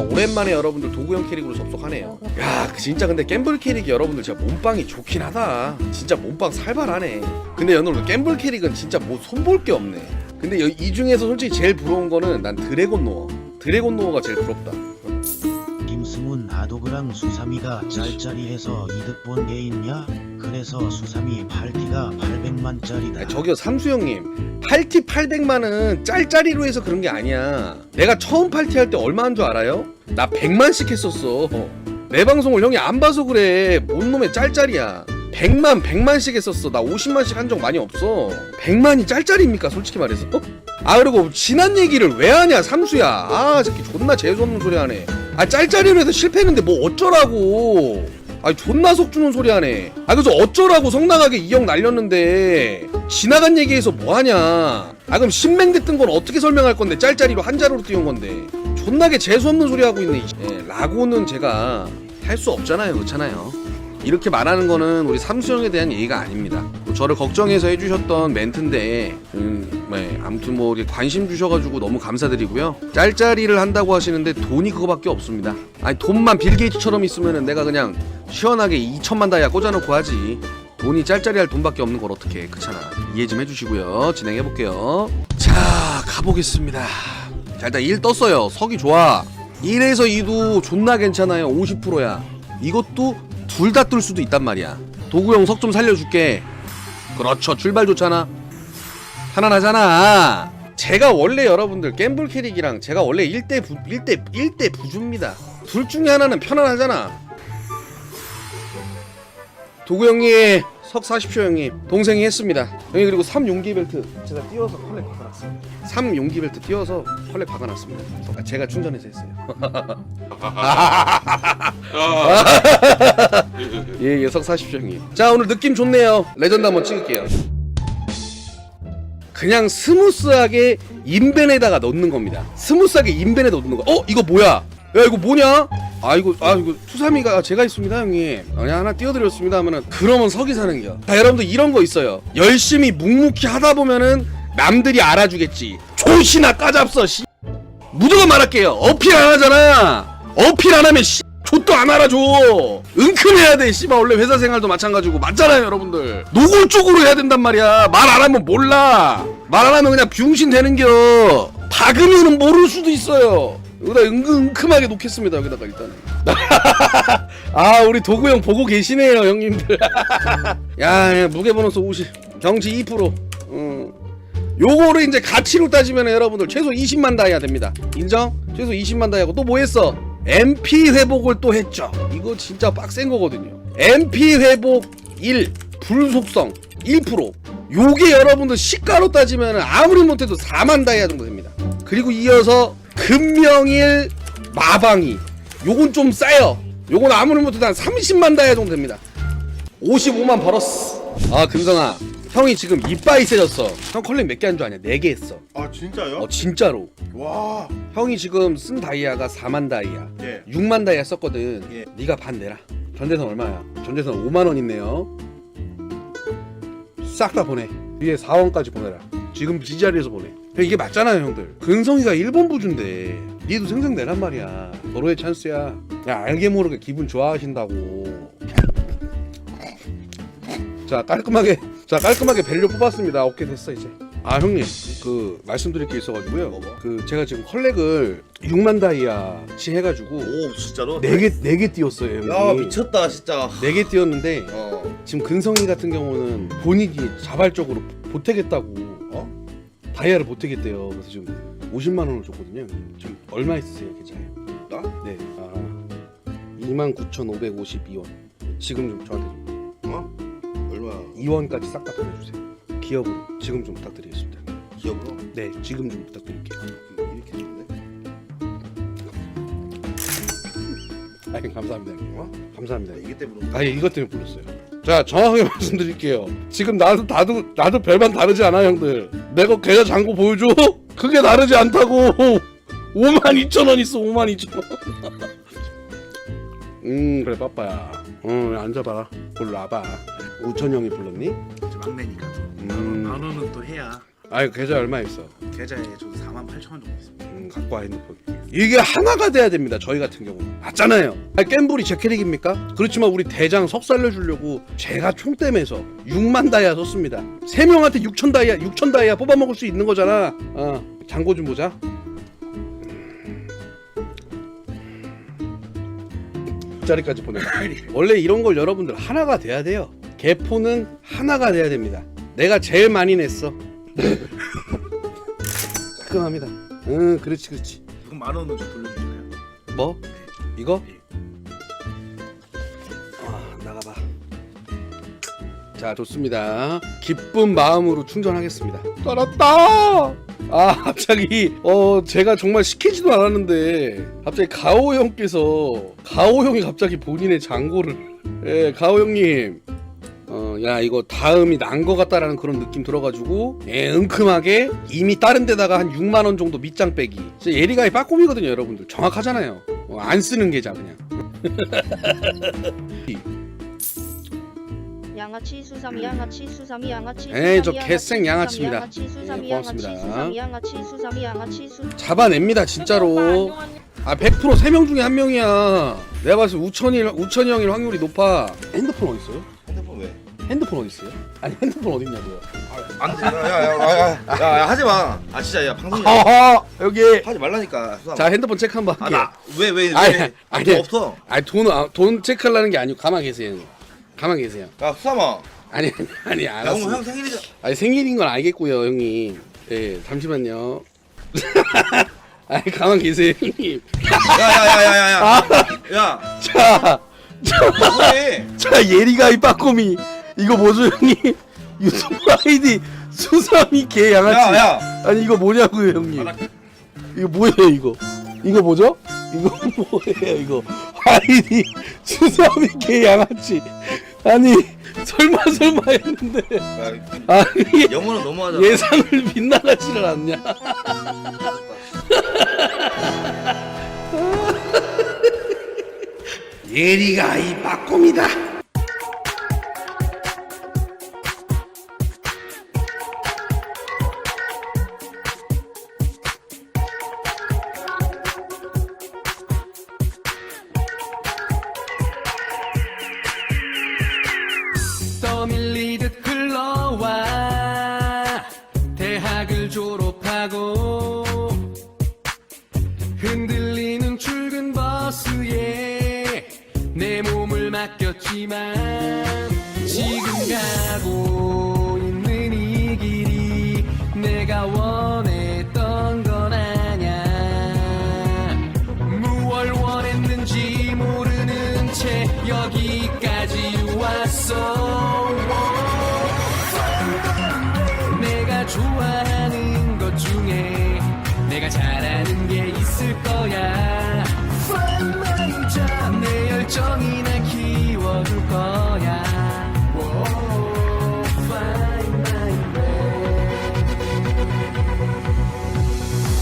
오랜만에 여러분들 도구형 캐릭으로 접속하네요. 야그 진짜 근데 갬블 캐릭이 여러분들 진짜 몸빵이 좋긴 하다. 진짜 몸빵 살벌하네. 근데 여러분들 갬블 캐릭은 진짜 뭐 손볼 게 없네. 근데 여- 이 중에서 솔직히 제일 부러운 거는 난 드래곤 노어. 드래곤 노어가 제일 부럽다. 김승훈 아도그랑 수삼이가 짤짤이해서 이득 본 게 있냐? 그래서 수삼이 8티가 800만짜리다. 아니, 저기요 삼수 형님. 8티 800만은 짤짤이로 해서 그런 게 아니야. 내가 처음 8티 할 때 얼마 한줄 알아요? 나 100만씩 했었어. 내 방송을 형이 안 봐서 그래. 뭔 놈의 짤짤이야. 100만 100만씩 했었어. 나 50만씩 한 적 많이 없어. 100만이 짤짤입니까 솔직히 말해서? 아 그리고 지난 얘기를 왜 하냐 삼수야. 아 새끼 존나 재수없는 소리 하네. 아 짤짤이로 해서 실패했는데 뭐 어쩌라고 아니 존나 속 주는 소리 하네. 아 그래서 어쩌라고 성나가게 2억 날렸는데 지나간 얘기해서 뭐하냐. 아 그럼 신맹대 뜬 건 어떻게 설명할 건데? 짤짤이로 한자로로 띄운 건데. 존나게 재수없는 소리 하고 있네. 예, 라고는 제가 할 수 없잖아요 그렇잖아요. 이렇게 말하는 거는 우리 삼수형에 대한 얘기가 아닙니다. 뭐 저를 걱정해서 해주셨던 멘트인데, 음, 네, 아무튼 뭐 이렇게 관심 주셔가지고 너무 감사드리고요. 짤짤이를 한다고 하시는데 돈이 그거밖에 없습니다. 아니 돈만 빌 게이츠처럼 있으면은 내가 그냥 시원하게 2천만 다이아 꽂아놓고 하지. 돈이 짤짤이 할 돈밖에 없는 걸 어떻게 그렇잖아. 이해 좀 해주시고요. 진행해 볼게요. 자 가보겠습니다. 자 일단 1 떴어요. 석이 좋아. 1에서 2도 존나 괜찮아요. 50%야. 이것도 둘 다 뜰 수도 있단 말이야. 도구형 석 좀 살려줄게. 그렇죠. 출발 좋잖아. 편안하잖아. 제가 원래 여러분들 갬블 캐릭이랑 제가 원래 1대 부, 1대 1대 부주입니다. 둘 중에 하나는 편안하잖아. 도구 형님 석 사십시오 형님 동생이 했습니다 형님 그리고 3 용기 벨트 제가 띄워서 컬렉 박아놨습니다 3 용기 벨트 띄워서 컬렉 박아놨습니다 아, 제가 충전해서 했어요 예, 예, 석 사십시오, 형님. 자, 오늘 느낌 좋네요. 레전드 한번 찍을게요. 그냥 스무스하게 인벤에다가 넣는 겁니다. 스무스하게 인벤에 넣는 거. 어, 이거 뭐야? 야, 이거 뭐냐? 아, 이거, 아, 이거 투삼이가 제가 있습니다, 형님. 아, 그냥 하나 띄워드렸습니다 하면은, 그러면 석이 사는겨. 자, 여러분들 이런 거 있어요. 열심히 묵묵히 하다 보면은, 남들이 알아주겠지. 조시나 까잡서, 씨. 무조건 말할게요. 어필 안 하잖아. 어필 안 하면 씨. 족도 안 알아줘. 은큼해야 돼. 씨발 원래 회사 생활도 마찬가지고 맞잖아요, 여러분들. 노골적으로 해야 된단 말이야. 말 안 하면 몰라. 말 안 하면 그냥 병신 되는겨. 박으면은 모를 수도 있어요. 여기다 은근 은큼하게 놓겠습니다. 여기다가 일단은. 아, 우리 도구 형 보고 계시네요, 형님들. 야, 야 무게 보너스 50. 경치 2%. 음. 요거를 이제 가치로 따지면 여러분들 최소 20만 다이아 됩니다. 인정? 최소 20만 다이아고 또 뭐 했어? MP 회복을 또 했죠. 이거 진짜 빡센 거거든요. MP 회복 1 불속성 1% 요게 여러분들 시가로 따지면 아무리 못해도 4만 다이아 정도 됩니다. 그리고 이어서 금명일 마방이 요건 좀 싸요. 요건 아무리 못해도 한 30만 다이아 정도 됩니다. 55만 벌었어. 아 금성아 형이 지금 이빠이 세졌어. 형 컬렉 몇개 한 줄 아냐? 4개 했어. 아 진짜요? 어 진짜로. 와. 형이 지금 쓴 다이아가 4만 다이아. 예. 6만 다이아 썼거든. 예. 네가 반 내라. 전재산 얼마야? 전재산 5만 원 있네요. 싹 다 보내. 위에 4원까지 보내라. 지금 이 자리에서 보내. 형, 이게 맞잖아요, 형들. 근성이가 1번 부주인데 니도 생생내란 말이야. 서로의 찬스야. 야 알게 모르게 기분 좋아하신다고. 자 깔끔하게 자 깔끔하게 밸류 뽑았습니다. 오케이 됐어 이제. 아 형님 그 말씀드릴 게 있어가지고요. 그 제가 지금 컬렉을 6만 다이아치 해가지고 오 진짜로? 네개 네개 띄웠어요 형님. 야 미쳤다 진짜. 네개 띄웠는데 어. 지금 근성이 같은 경우는 본인이 자발적으로 보태겠다고 어? 다이아를 보태겠대요. 그래서 지금 50만 원을 줬거든요. 지금 얼마 있으세요 계좌에? 나? 네. 아 29,552원. 지금 좀 저한테? 2원까지 싹 다 보내주세요. 기업으로 지금 좀 부탁드리겠습니다. 기업으로? 네, 지금 좀 부탁드릴게요. 이렇게 좋네. 아, 감사합니다. 형님. 어? 감사합니다. 이게 때문에. 아, 예, 이것 때문에 불렀어요. 자, 정확하게 말씀드릴게요. 지금 나도 나도 나도 별반 다르지 않아, 형들. 내가 계좌 잔고 보여줘? 그게 다르지 않다고. 5만 2천 원 있어, 5만 2천 원. 음, 그래, 빠빠야. 어, 앉아봐. 골로 와봐. 우천 형이 불렀니? 막내니까 또 음. 만 원은 또 해야 아유 계좌 얼마 있어? 계좌에 저도 4만 8천 원 정도 있습니다. 음, 갖고 와 핸드폰. 이게 하나가 돼야 됩니다. 저희 같은 경우 맞잖아요. 아, 겜불이 제 캐릭입니까? 그렇지만 우리 대장 석 살려 주려고 제가 총댐에서 6만 다이아 썼습니다. 세 명한테 6천 다이아, 6천 다이아 뽑아 먹을 수 있는 거잖아. 어, 장고 좀 보자. 자리까지 보내. 원래 이런 걸 여러분들 하나가 돼야 돼요. 개포는 하나가 돼야 됩니다. 내가 제일 많이 냈어. 깔끔합니다. 응, 그렇지, 그렇지. 그럼 만 원은 좀 돌려주실까요? 뭐? 이거? 아, 나가봐. 자, 좋습니다. 기쁜 마음으로 충전하겠습니다. 떨었다! 아, 갑자기, 어, 제가 정말 시키지도 않았는데, 갑자기 가오 형께서, 가오 형이 갑자기 본인의 장고를, 예, 가오 형님, 어, 야, 이거 다음이 난것 같다라는 그런 느낌 들어가지고, 예, 은큼하게 이미 다른 데다가 한 6만 원 정도 밑장 빼기. 진짜 예리가이 빠꼼이거든요, 여러분들. 정확하잖아요. 어, 안 쓰는 계좌, 그냥. 양아치 수삼이 양아치 수삼이 양아치 에이, 저 수삼이 개생 양아치 양아치입니다. 양아치 수삼이 예, 양아치 고맙습니다. 수삼이 양아치 수삼이 양아치 수 잡아냅니다, 진짜로. 아, 100% 3명 중에 한 명이야. 내가 봤을 때 우천이, 우천이 형일 확률이 높아. 핸드폰 어딨어요? 핸드폰 왜? 핸드폰 어딨어요? 아니, 핸드폰 어딨냐고요. 안돼 야야야야야 하지 마. 아 진짜 야 방송 아하, 여기. 하지 말라니까. 수삼. 자, 핸드폰 체크 한번 할게요. 아나왜왜 왜? 아니, 왜? 아니. 없어. 아니 돈, 아, 돈 체크하려는 게 아니고 가만 계세요. 가만 계세요. 야 수삼아. 아니 아니 아니 야 오늘 형 알았어. 생일이잖아. 아니 생일인 건 알겠고요, 형님. 예, 잠시만요. 아니 가만 계세요, 형님. 야야야야야야. 아, 야. 자, 뭐해? 자 예리가 이 빠꼬미 이거 뭐죠, 형님? 유튜브 아이디 수삼이 개 양아치. 야야. 아니 이거 뭐냐고요, 형님? 이거 뭐예요, 이거? 이거 뭐죠? 이거 뭐예요, 이거? 아이디 수삼이 개 양아치. 아니 설마 설마 했는데 야, 아니 영어는 너무하잖아. 예상을 빗나가지를 않냐? 예리가 이 빠꼼이다. 대학을 졸업하고 흔들리는 출근 버스에 내 몸을 맡겼지만 지금 가고 있는 이 길이 내가 원했던 건 아냐. 무얼 원했는지 모르는 채 여기까지 왔어 내가 잘하는 게 있을 거야.